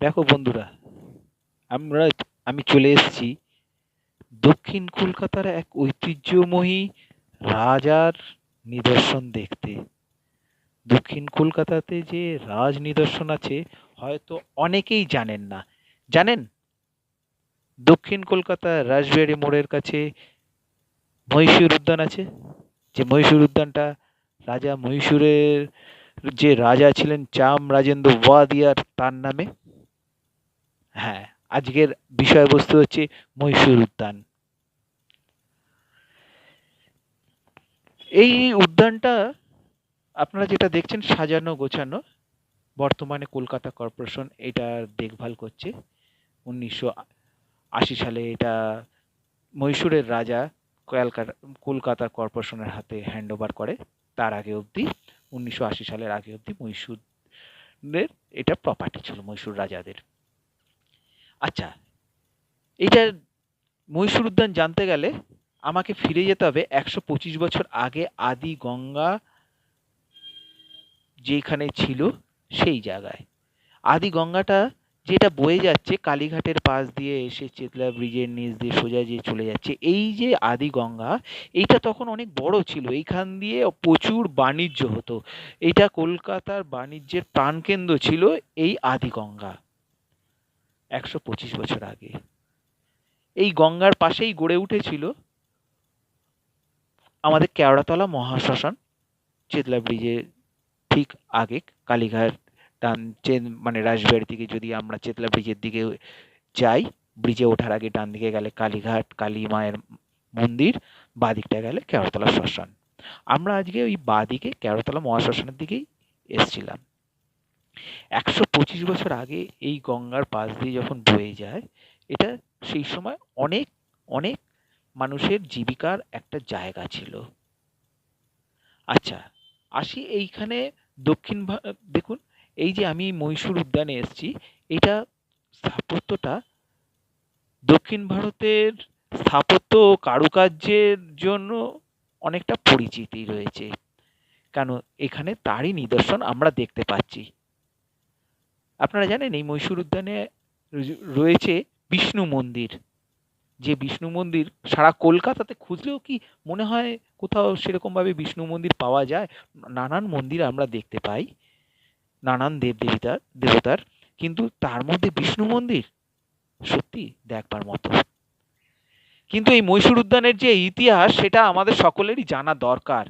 দেখো বন্ধুরা, আমরা, আমি চলে এসেছি দক্ষিণ কলকাতার এক ঐতিহ্যময়ী রাজার নিদর্শন দেখতে। দক্ষিণ কলকাতাতে যে রাজ নিদর্শন আছে, হয়তো অনেকেই জানেন না। জানেন? দক্ষিণ কলকাতার রাসবিহারী মোড়ের কাছে মহীশূর উদ্যান আছে। যে মহীশূর উদ্যানটা রাজা মহীশূরের যে রাজা ছিলেন চাম রাজেন্দ্র ওয়াদিয়ার তার নামে। হ্যাঁ আজকের বিষয়বস্তু হচ্ছে মহীশূর উদ্যান। এই উদ্যানটা আপনারা যেটা দেখছেন, সাজানো গোছানো, বর্তমানে কলকাতা কর্পোরেশন এটার দেখভাল করছে। উনিশশো আশি সালে এটা মহীশূরের রাজা কলকাতা কলকাতা কর্পোরেশনের হাতে হ্যান্ড ওভার করে। তার আগে অবধি, উনিশশো আশি সালের আগে অবধি মহীশূরের এটা প্রপার্টি ছিল, মহীশূর রাজাদের। আচ্ছা এইটা মহীশূর উদ্যান জানতে গেলে আমাকে ফিরে যেতে হবে একশো পঁচিশ বছর আগে আদি গঙ্গা যেখানে ছিল সেই জায়গায়। আদি গঙ্গাটা যেটা বয়ে যাচ্ছে, কালীঘাটের পাশ দিয়ে এসে চেতলা ব্রিজের নিচ দিয়ে সোজা যে চলে যাচ্ছে, এই যে আদি গঙ্গা, এইটা তখন অনেক বড় ছিল, এইখান দিয়ে প্রচুর বাণিজ্য হতো। এটা কলকাতার বাণিজ্যের প্রাণকেন্দ্র ছিল এই আদি গঙ্গা। একশো পঁচিশ বছর আগে। এই গঙ্গার পাশেই গড়ে উঠেছিল আমাদের কেওড়াতলা মহাশ্মশান, চেতলা ব্রিজের ঠিক আগে, কালীঘাট ডান চেন মানে রাসবিহারি থেকে যদি আমরা চেতলা ব্রিজের দিকে যাই, ব্রিজে ওঠার আগে ডান দিকে গেলে কালীঘাট, কালী মায়ের মন্দির, বাঁ দিকটা গেলে কেওড়াতলা শ্মশান। আমরা আজকে ওই বাঁ দিকে, কেওড়াতলা মহাশ্মশানের দিকেই এসছিলাম। একশো পঁচিশ বছর আগে এই গঙ্গার পাশ দিয়ে যখন বয়ে যায়, এটা সেই সময় অনেক অনেক মানুষের জীবিকার একটা জায়গা ছিল। আচ্ছা আসি এইখানে দক্ষিণ দেখুন, এই যে আমি মহীশূর উদ্যানে এসেছি, এটা স্থাপত্যটা দক্ষিণ ভারতের স্থাপত্য ও কারুকার্যের জন্য অনেকটা পরিচিতি রয়েছে। কেন, এখানে তারই নিদর্শন আমরা দেখতে পাচ্ছি। আপনারা জানেন এই মহীশূর উদ্যানে রয়েছে বিষ্ণু মন্দির। যে বিষ্ণু মন্দির সারা কলকাতাতে খুঁজলেও কি মনে হয় কোথাও সেরকমভাবে বিষ্ণু মন্দির পাওয়া যায়? নানান মন্দির আমরা দেখতে পাই, নানান দেব দেবতার দেবতার, কিন্তু তার মধ্যে বিষ্ণু মন্দির? সত্যি, দেখবার মতো। কিন্তু এই মহীশূর উদ্যানের যে ইতিহাস, সেটা আমাদের সকলেরই জানা দরকার।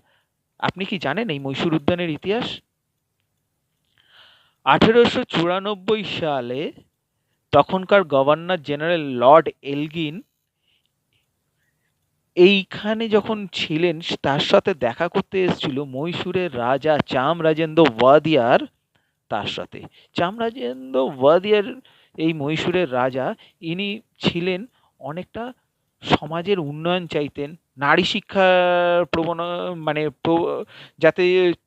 আপনি কি জানেন এই মহীশূর উদ্যানের ইতিহাস? আঠেরোশো চুরানব্বই সালে তখনকার গভর্নর জেনারেল লর্ড এলগিন এইখানে যখন ছিলেন, তার সাথে দেখা করতে এসেছিল মহীশূরের রাজা চাম রাজেন্দ্র ওয়াদিয়ার, তার সাথে। চাম রাজেন্দ্র ওয়াদিয়ার, এই মহীশূরের রাজা, ইনি ছিলেন অনেকটা সমাজের উন্নয়ন চাইতেন নারী শিক্ষার প্রবণ মানে যাতে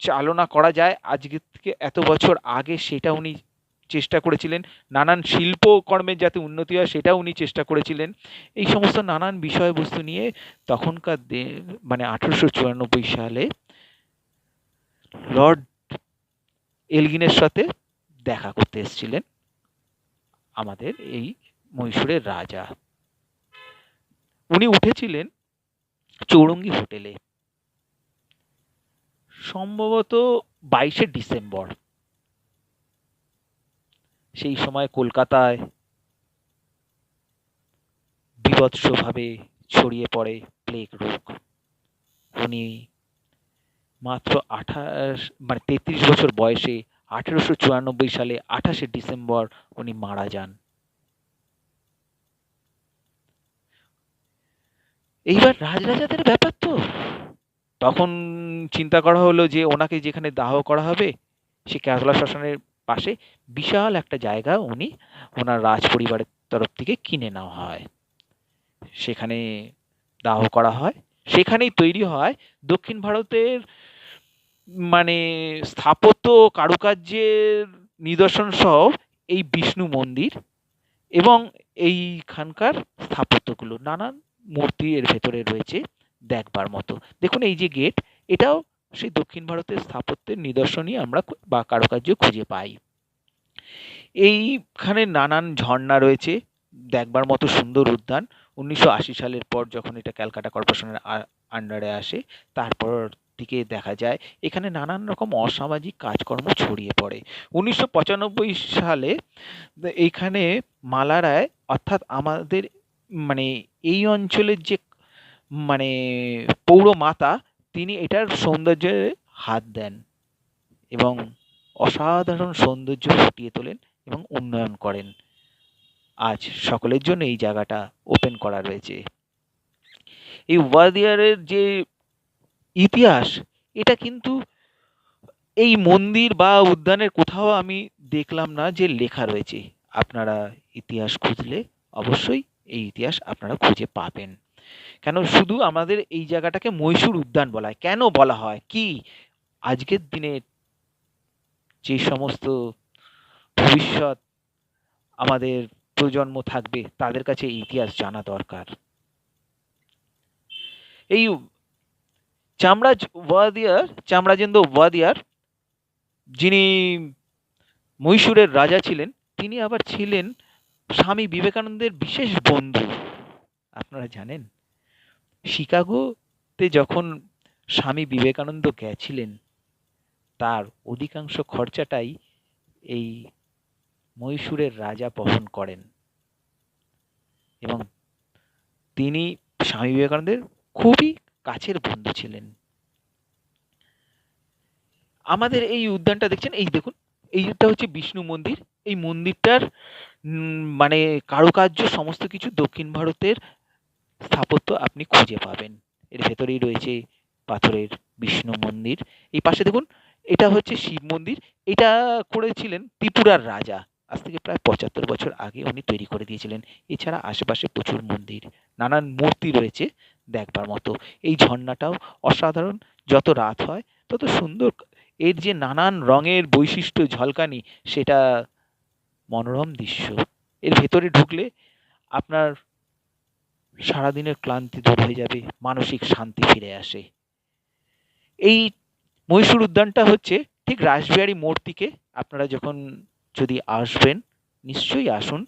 চালনা করা যায়, আজকে থেকে এত বছর আগে সেটা উনি চেষ্টা করেছিলেন। নানান শিল্পকর্মের যাতে উন্নতি হয়, সেটাও উনি চেষ্টা করেছিলেন। এই সমস্ত নানান বিষয়বস্তু নিয়ে তখনকার মানে আঠেরোশো চুরানব্বই সালে লর্ড এলগিনের সাথে দেখা করতে এসেছিলেন আমাদের এই মহীশূরের রাজা। উনি উঠেছিলেন চৌরঙ্গি হোটেলে। সম্ভবত বাইশে ডিসেম্বর। সেই সময় কলকাতায় বিভৎসভাবে ছড়িয়ে পড়ে প্লেগ রোগ। উনি মাত্র আঠাশ মানে তেত্রিশ বছর বয়সে আঠেরোশো চুরানব্বই সালে আঠাশে ডিসেম্বর উনি মারা যান। এইবার রাজরাজাদের ব্যাপার তো। তখন চিন্তা করা হলো যে ওনাকে যেখানে দাহ করা হবে, সে কেরালা শ্মশানের পাশে বিশাল একটা জায়গা উনি ওনার রাজ পরিবারের তরফ থেকে কিনে নেওয়া হয়। সেখানে দাহ করা হয়। সেখানেই তৈরি হয় দক্ষিণ ভারতের মানে স্থাপত্য কারুকার্যের নিদর্শন সহ এই বিষ্ণু মন্দির এবং এইখানকার স্থাপত্যগুলো। নানান মূর্তি এর ভেতরে রয়েছে দেখবার মতো। দেখুন এই যে গেট, এটাও সেই দক্ষিণ ভারতের স্থাপত্যের নিদর্শনই আমরা বা কারুকার্য খুঁজে পাই। এইখানে নানান ঝর্ণা রয়েছে, দেখবার মতো সুন্দর উদ্যান। উনিশশো আশি সালের পর যখন এটা ক্যালকাটা কর্পোরেশনের আন্ডারে আসে, তারপর দিকে দেখা যায়, এখানে নানান রকম অসামাজিক কাজকর্ম ছড়িয়ে পড়ে। উনিশশো পঁচানব্বই সালে এইখানে মালারায়, অর্থাৎ আমাদের মানে এই অঞ্চলের যে মানে পৌরমাতা তিনি এটার সৌন্দর্যে হাত দেন এবং অসাধারণ সৌন্দর্য ফুটিয়ে তোলেন এবং উন্নয়ন করেন। আজ সকলের জন্য এই জায়গাটা ওপেন করা রয়েছে। এই ওয়াদিয়ারের যে ইতিহাস, এটা কিন্তু এই মন্দির বা উদ্যানের কোথাও আমি দেখলাম না যে লেখা রয়েছে। আপনারা ইতিহাস খুঁজলে অবশ্যই এই ইতিহাস আপনারা খুঁজে পাবেন। কেন? শুধু আমাদের এই জায়গাটাকে মহীশূর উদ্যান বলা হয়। কেন বলা হয়? কি? আজকের দিনে যে সমস্ত ভবিষ্যৎ আমাদের প্রজন্ম থাকবে, তাদের কাছে এই ইতিহাস জানা দরকার। এই চামড়াজ ওয়াদিয়ার চামড়াজেন্দ্র ওয়াদিয়ার, যিনি মহীশূরের রাজা ছিলেন, তিনি আবার ছিলেন স্বামী বিবেকানন্দের বিশেষ বন্ধু। আপনারা জানেন, শিকাগোতে যখন স্বামী বিবেকানন্দ গেছিলেন, তার অধিকাংশ খরচাটাই এই মহীশূরের রাজা বহন করেন। এবং তিনি স্বামী বিবেকানন্দের খুবই কাছের বন্ধু ছিলেন। আমাদের এই উদ্যানটা দেখছেন? এই দেখুন এইটা হচ্ছে বিষ্ণু মন্দির। এই মন্দিরটার মানে কারুকার্য সমস্ত কিছু দক্ষিণ ভারতের স্থাপত্য আপনি খুঁজে পাবেন। এর ভেতরেই রয়েছে পাথরের বিষ্ণু মন্দির। এই পাশে দেখুন, এটা হচ্ছে শিব মন্দির। এটা করেছিলেন ত্রিপুরার রাজা। আজ থেকে প্রায় পঁচাত্তর বছর আগে উনি তৈরি করে দিয়েছিলেন। এছাড়া আশেপাশে প্রচুর মন্দির, নানান মূর্তি রয়েছে দেখবার মতো। এই ঝর্ণাটাও অসাধারণ। যত রাত হয়, তত সুন্দর। এর যে নানান রঙের বৈশিষ্ট্য ঝলকানি, সেটা মনোরম দৃশ্য। এর ভেতরে ঢুকলে আপনার সারাদিনের ক্লান্তি দূর হয়ে যাবে, মানসিক শান্তি ফিরে আসে। এই মহীশূর উদ্যানটা হচ্ছে ঠিক রাসবিহারী মোড় থেকে আপনারা যখন যদি আসবেন, নিশ্চয়ই আসুন।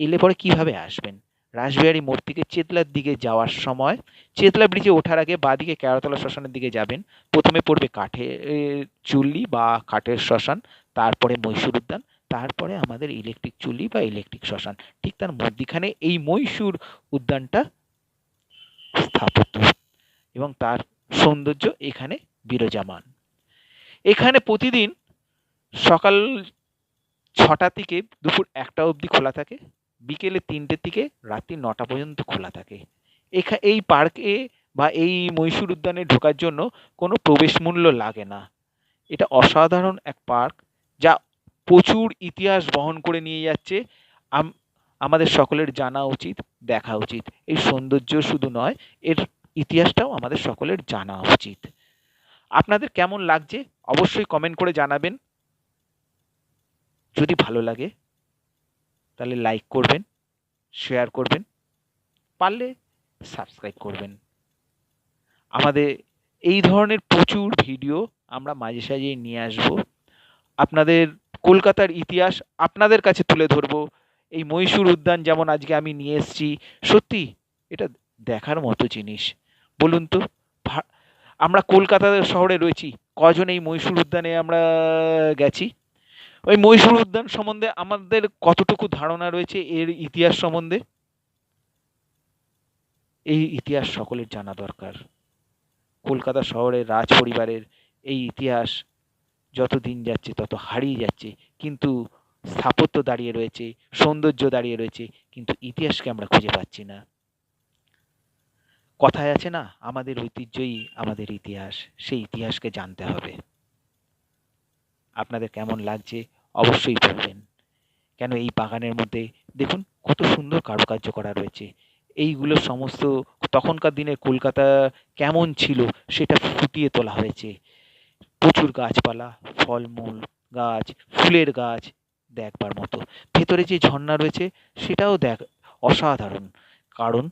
এলে পরে কীভাবে আসবেন? রাসবিহারী মোড় থেকে চেতলার দিকে যাওয়ার সময়, চেতলা ব্রিজে ওঠার আগে বাঁদিকে কেরাতলা শ্মশানের দিকে যাবেন। প্রথমে পড়বে কাঠের চুল্লি বা কাঠের শ্মশান, তারপরে মহীশূর উদ্যান। তারপরে আমাদের ইলেকট্রিক চুল্লি বা ইলেকট্রিক শ্মশান। ঠিক তার মধ্যিখানে এই মহীশূর উদ্যানটা স্থাপত্য এবং তার সৌন্দর্য এখানে বিরাজমান। এখানে প্রতিদিন সকাল ছটা থেকে দুপুর একটা অবধি খোলা থাকে, বিকেলে তিনটের থেকে রাত্রি নটা পর্যন্ত খোলা থাকে। এখা, এই পার্কে বা এই মহীশূর উদ্যানে ঢোকার জন্য কোনো প্রবেশ মূল্য লাগে না। এটা অসাধারণ এক পার্ক যা প্রচুর ইতিহাস বহন করে নিয়ে যাচ্ছে। আমাদের সকলের জানা উচিত, দেখা উচিত। এই সৌন্দর্য শুধু নয়, এর ইতিহাসটাও আমাদের সকলের জানা উচিত। আপনাদের কেমন লাগছে? অবশ্যই কমেন্ট করে জানাবেন। যদি ভালো লাগে, তাহলে লাইক করবেন শেয়ার করবেন, পারলে সাবস্ক্রাইব করবেন। আমাদের এই ধরনের প্রচুর ভিডিও আমরা মাঝে সাঝে নিয়ে আসব। আপনাদের কলকাতার ইতিহাস আপনাদের কাছে তুলে ধরব। এই মহীশূর উদ্যান যেমন আজকে আমি নিয়ে এসেছি, সত্যি এটা দেখার মতো জিনিস। বলুন তো আমরা কলকাতা শহরে রয়েছি, কজন এই মহীশূর উদ্যানে আমরা গেছি? ওই মহীশূর উদ্যান সম্বন্ধে আমাদের কতটুকু ধারণা রয়েছে এর ইতিহাস সম্বন্ধে? এই ইতিহাস সকলের জানা দরকার। কলকাতা শহরের রাজ পরিবারের এই ইতিহাস যত দিন যাচ্ছে তত হারিয়ে যাচ্ছে। কিন্তু স্থাপত্য দাঁড়িয়ে রয়েছে, সৌন্দর্য দাঁড়িয়ে রয়েছে, কিন্তু ইতিহাসকে আমরা খুঁজে পাচ্ছি না। কথায় আছে না, আমাদের ঐতিহ্যই আমাদের ইতিহাস, সেই ইতিহাসকে জানতে হবে। আপনাদের কেমন লাগছে অবশ্যই বলবেন। কেন এই বাগানের মধ্যে দেখুন কত সুন্দর কারুকার্য করা রয়েছে। এইগুলো সমস্ত তখনকার দিনে কলকাতা কেমন ছিল সেটা ফুটিয়ে তোলা হয়েছে। প্রচুর গাছপালা, ফলমূল, গাছ, ফুলের গাছ দেখবার মতো। ভেতরে যে ঝর্ণা রয়েছে, সেটাও দেখ, অসাধারণ। কারণ